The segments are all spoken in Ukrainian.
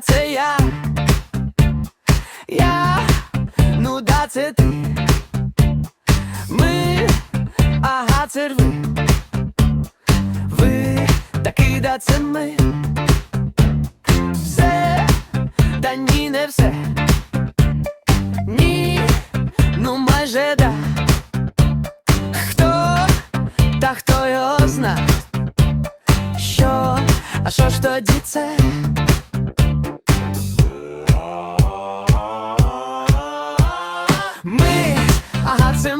це я. Я, ну да, це ти. Ми, ага, це ви. Ви, таки да, це ми. Все, та ні, не все. Ні, ну майже да. Та хто його зна? Що, а що ж тоді це?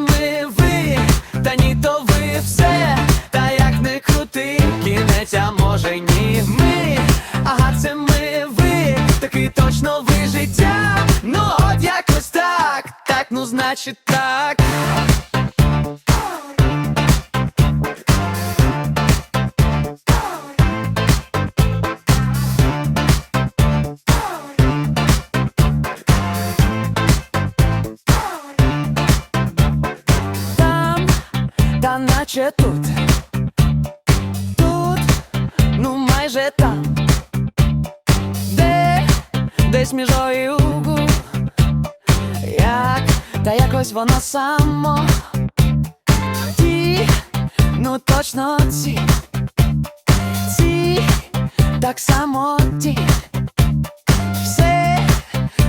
Ми, ви, та ні, то ви все, та як не крути, кінець, а може ні. Ми, ага, це ми, ви, таки точно ви життя. Ну от якось так, так, ну значить так. Наче тут, тут, ну майже там, де, десь між і угу, як, та якось воно само, ті, ну точно ці, ці, так само ті, все,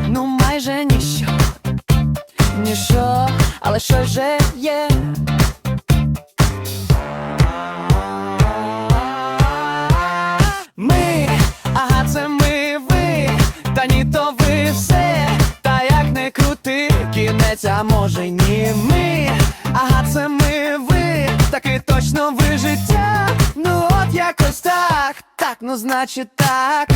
ну майже ніщо. Ніщо, але що же є. Кінець, а може ні. Ми, ага, це ми, ви, таки точно ви життя. Ну от якось так, так, ну значить так.